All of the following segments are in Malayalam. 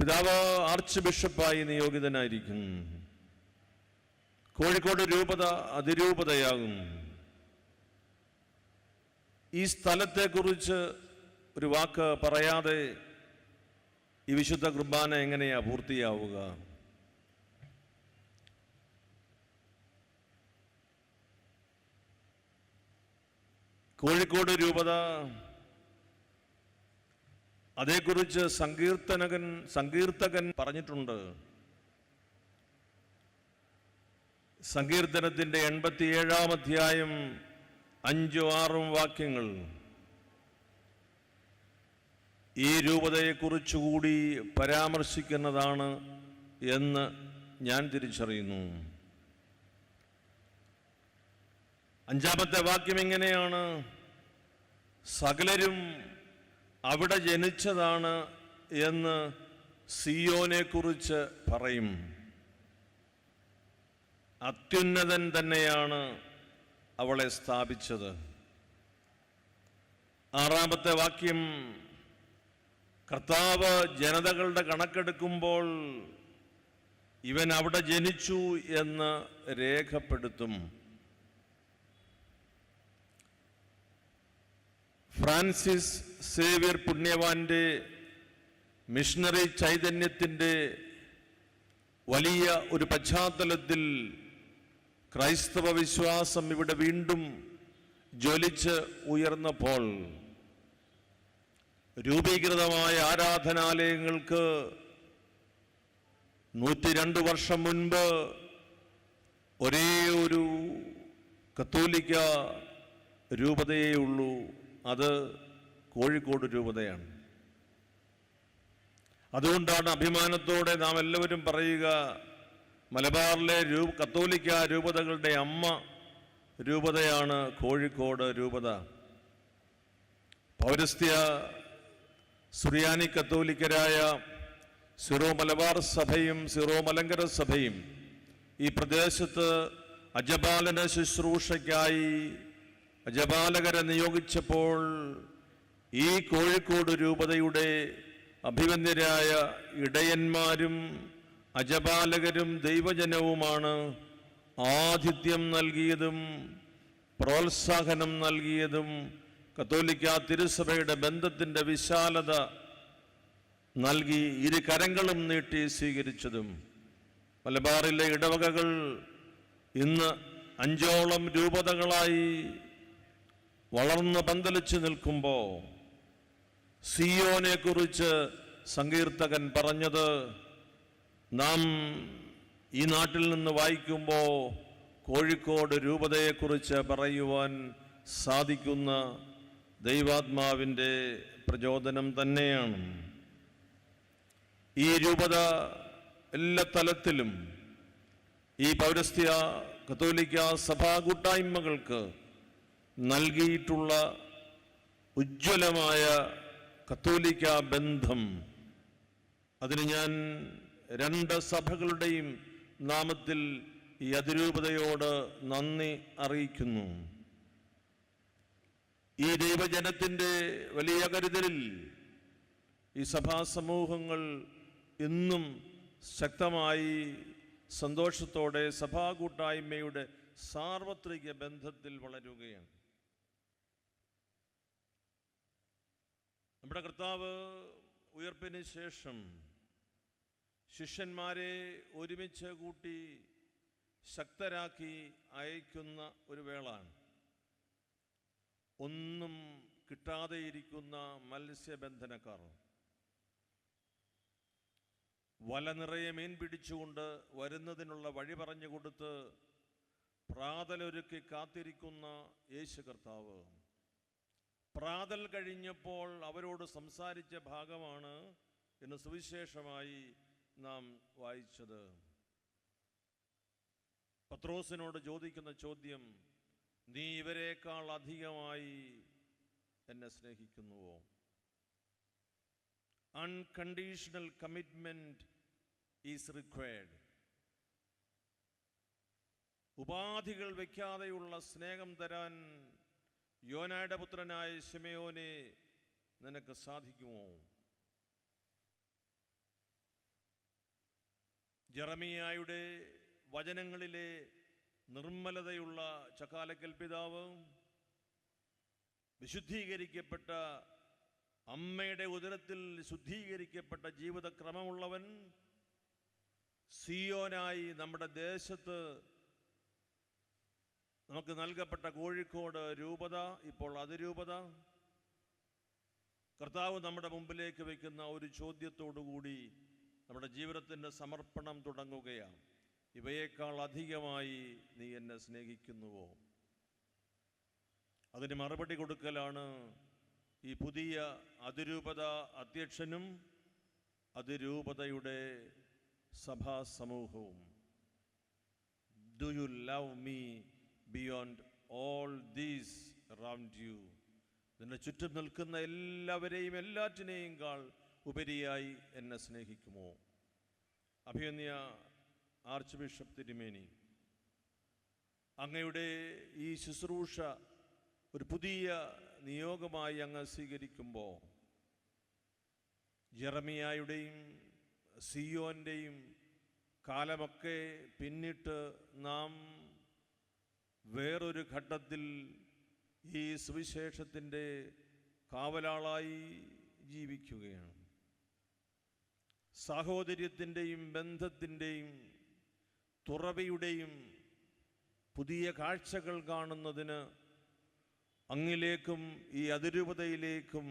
പിതാവ് ആർച്ച് ബിഷപ്പായി നിയോഗിതനായിരിക്കും. കോഴിക്കോട് രൂപത അതിരൂപതയാകും. ഈ സ്ഥലത്തെക്കുറിച്ച് ഒരു വാക്ക് പറയാതെ ഈ വിശുദ്ധ കുർബാന എങ്ങനെയാ പൂർത്തിയാവുക? കോഴിക്കോട് രൂപത അതേക്കുറിച്ച് സങ്കീർത്തനകൻ സങ്കീർത്തകൻ പറഞ്ഞിട്ടുണ്ട്. സങ്കീർത്തനത്തിന്റെ എൺപത്തിയേഴാം അധ്യായം അഞ്ചും ആറും വാക്യങ്ങൾ. ഈ രൂപതയെക്കുറിച്ചുകൂടി പരാമർശിക്കുന്നതാണ് എന്ന് ഞാൻ തിരിച്ചറിയുന്നു. അഞ്ചാമത്തെ വാക്യം എങ്ങനെയാണ്? സകലരും അവിടെ ജനിച്ചതാണ് എന്ന് സിയോനെ കുറിച്ച് പറയും. അത്യുന്നതൻ തന്നെയാണ് അവളെ സ്ഥാപിച്ചത്. ആറാമത്തെ വാക്യം കർത്താവ് ജനതകളുടെ കണക്കെടുക്കുമ്പോൾ ഇവൻ അവിടെ ജനിച്ചു എന്ന് രേഖപ്പെടുത്തും. ഫ്രാൻസിസ് സേവ്യർ പുണ്യവാന്റെ മിഷണറി ചൈതന്യത്തിന്റെ വലിയ ഒരു പശ്ചാത്തലത്തിൽ ക്രൈസ്തവ വിശ്വാസം ഇവിടെ വീണ്ടും ജ്വലിച്ച് ഉയർന്നപ്പോൾ രൂപീകൃതമായ ആരാധനാലയങ്ങൾക്ക് നൂറ്റി രണ്ട് വർഷം മുൻപ് ഒരേ ഒരു കത്തോലിക്ക രൂപതയേ ഉള്ളൂ അത് കോഴിക്കോട് രൂപതയാണ്. അതുകൊണ്ടാണ് അഭിമാനത്തോടെ നാം എല്ലാവരും പറയുക മലബാറിലെ രൂ കത്തോലിക്ക രൂപതകളുടെ അമ്മ രൂപതയാണ് കോഴിക്കോട് രൂപത. പൗരസ്ത്യ സുറിയാനി കത്തോലിക്കരായ സിറോ മലബാർ സഭയും സിറോ മലങ്കര സഭയും ഈ പ്രദേശത്ത് അജപാലന ശുശ്രൂഷയ്ക്കായി അജപാലകരെ നിയോഗിച്ചപ്പോൾ ഈ കോഴിക്കോട് രൂപതയുടെ അഭിമന്യരായ ഇടയന്മാരും അജപാലകരും ദൈവജനവുമാണ് ആതിഥ്യം നൽകിയതും പ്രോത്സാഹനം നൽകിയതും കത്തോലിക്ക തിരുസഭയുടെ ബന്ധത്തിന്റെ വിശാലത നൽകി ഇരു കരങ്ങളും നീട്ടി സ്വീകരിച്ചതും. മലബാറിലെ ഇടവകകൾ ഇന്ന് അഞ്ചോളം രൂപതകളായി വളർന്ന് പന്തലിച്ച് നിൽക്കുമ്പോൾ സിയോനെ കുറിച്ച് സങ്കീർത്തകൻ പറഞ്ഞത് നാം ഈ നാട്ടിൽ നിന്ന് വായിക്കുമ്പോൾ കോഴിക്കോട് രൂപതയെക്കുറിച്ച് പറയുവാൻ സാധിക്കുന്ന ദൈവാത്മാവിന്റെ പ്രചോദനം തന്നെയാണ്. ഈ രൂപത എല്ലാ തലത്തിലും ഈ പൗരസ്ത്യ കത്തോലിക്ക സഭാ കൂട്ടായ്മകൾക്ക് നൽകിയിട്ടുള്ള ഉജ്ജ്വലമായ കത്തോലിക്ക ബന്ധം. അതിന് ഞാൻ രണ്ട് സഭകളുടെയും നാമത്തിൽ ഈ അതിരൂപതയോട് നന്ദി അറിയിക്കുന്നു. ഈ ദൈവജനത്തിന്റെ വലിയ കരുതലിൽ ഈ സഭാ സമൂഹങ്ങൾ ഇന്നും ശക്തമായി സന്തോഷത്തോടെ സഭാ കൂട്ടായ്മയുടെ സാർവത്രിക ബന്ധത്തിൽ വളരുകയാണ്. നമ്മുടെ കർത്താവ് ഉയർപ്പിന് ശേഷം ശിഷ്യന്മാരെ ഒരുമിച്ച് കൂട്ടി ശക്തരാക്കി അയക്കുന്ന ഒരു വേളാണ്. ഒന്നും കിട്ടാതെയിരിക്കുന്ന മത്സ്യബന്ധനക്കാർ. വല നിറയെ മീൻ പിടിച്ചുകൊണ്ട് വരുന്നതിനുള്ള വഴി പറഞ്ഞു കൊടുത്ത് പ്രാതലൊരുക്കി കാത്തിരിക്കുന്ന യേശു കർത്താവ്. പ്രാതൽ കഴിഞ്ഞപ്പോൾ അവരോട് സംസാരിച്ച ഭാഗമാണ് ഇന്ന് സുവിശേഷമായി നാം വായിച്ചത്. പത്രോസിനോട് ചോദിക്കുന്ന ചോദ്യം നീ ഇവരെക്കാൾ അധികമായി എന്നെ സ്നേഹിക്കുന്നുവോ? അൺകണ്ടീഷണൽ കമ്മിറ്റ്മെന്റ് ഈസ് റിക്വയർഡ് ഉപാധികൾ വയ്ക്കാതെയുള്ള സ്നേഹം തരാൻ യോനായുടെ പുത്രനായ ശിമയോനെ നിനക്ക് സാധിക്കുമോ? ജറമിയായുടെ വചനങ്ങളിലെ നിർമ്മലതയുള്ള ചക്കാലക്കൽ പിതാവ് വിശുദ്ധീകരിക്കപ്പെട്ട അമ്മയുടെ ഉദരത്തിൽ ശുദ്ധീകരിക്കപ്പെട്ട ജീവിതക്രമമുള്ളവൻ സിയോനായി നമ്മുടെ ദേശത്ത് നമുക്ക് നൽകപ്പെട്ട കോഴിക്കോട് രൂപത ഇപ്പോൾ അതിരൂപത. കർത്താവ് നമ്മുടെ മുമ്പിലേക്ക് വയ്ക്കുന്ന ഒരു ചോദ്യത്തോടുകൂടി നമ്മുടെ ജീവിതത്തിന്റെ സമർപ്പണം തുടങ്ങുകയാണ്. ഇവയേക്കാൾ അധികമായി നീ എന്നെ സ്നേഹിക്കുന്നുവോ? അതിന് മറുപടി കൊടുക്കലാണ് ഈ പുതിയ അതിരൂപത അധ്യക്ഷനും അതിരൂപതയുടെ സഭാ സമൂഹവും do you love me beyond all these around you നിന്നെ ചുറ്റും നിൽക്കുന്ന എല്ലാവരെയും എല്ലാറ്റിനെയും കാൾ ഉപരിയായി എന്നെ സ്നേഹിക്കുമോ? അഭിയന്യ ആർച്ച് ബിഷപ്പ് തിരുമേനി അങ്ങയുടെ ഈ ശുശ്രൂഷ ഒരു പുതിയ നിയോഗമായി അങ്ങ് സ്വീകരിക്കുമ്പോൾ ജെറമിയായുടെയും സിയോന്റെയും കാലമൊക്കെ പിന്നിട്ട് നാം വേറൊരു ഘട്ടത്തിൽ ഈ സുവിശേഷത്തിന്റെ കാവലാളായി ജീവിക്കുകയാണ്. സാഹോദര്യത്തിന്റെയും ബന്ധത്തിന്റെയും തുറവിയുടെയും പുതിയ കാഴ്ചകൾ കാണുന്നതിന് അങ്ങിലേക്കും ഈ അതിരൂപതയിലേക്കും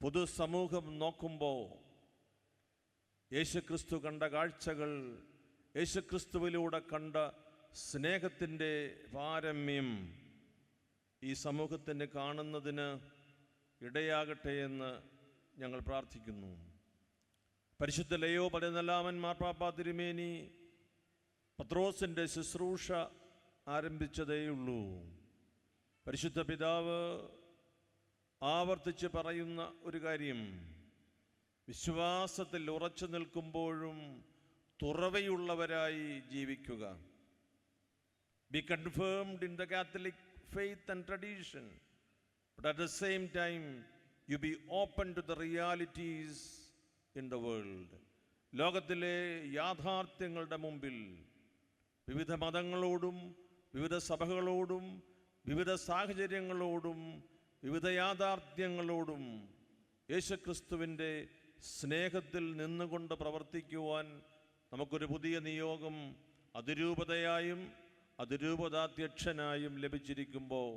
പൊതുസമൂഹം നോക്കുമ്പോൾ യേശുക്രിസ്തു കണ്ട കാഴ്ചകൾ യേശുക്രിസ്തുവിലൂടെ കണ്ട സ്നേഹത്തിന്റെ പാരമ്യം ഈ സമൂഹത്തിന് കാണുന്നതിന് ഇടയാകട്ടെ എന്ന് ഞങ്ങൾ പ്രാർത്ഥിക്കുന്നു. പരിശുദ്ധ ലയോ പതിനെല്ലാമൻ മാർപ്പാപ്പ തിരുമേനി പത്രോസിന്റെ ശുശ്രൂഷ ആരംഭിച്ചതേയുള്ളൂ പരിശുദ്ധ പിതാവ് ആവർത്തിച്ച് പറയുന്ന ഒരു കാര്യം. വിശ്വാസത്തിൽ ഉറച്ചു നിൽക്കുമ്പോഴും തുറവയുള്ളവരായി ജീവിക്കുക. Be confirmed in the Catholic faith and tradition, but at the same time, you be open to the realities in the world. ലോകത്തിലെ യാഥാർത്ഥ്യങ്ങളുടെ മുമ്പിൽ വിവിധ മതങ്ങളോടും വിവിധ സഭകളോടും വിവിധ സാഹചര്യങ്ങളോടും വിവിധ യാഥാർത്ഥ്യങ്ങളോടും യേശുക്രിസ്തുവിന്റെ സ്നേഹത്തിൽ നിന്നുകൊണ്ട് പ്രവർത്തിക്കുവാൻ നമുക്കൊരു പുതിയ നിയോഗം അതിരൂപതയായും അതിരൂപതാധ്യക്ഷനായും ലഭിച്ചിരിക്കുമ്പോൾ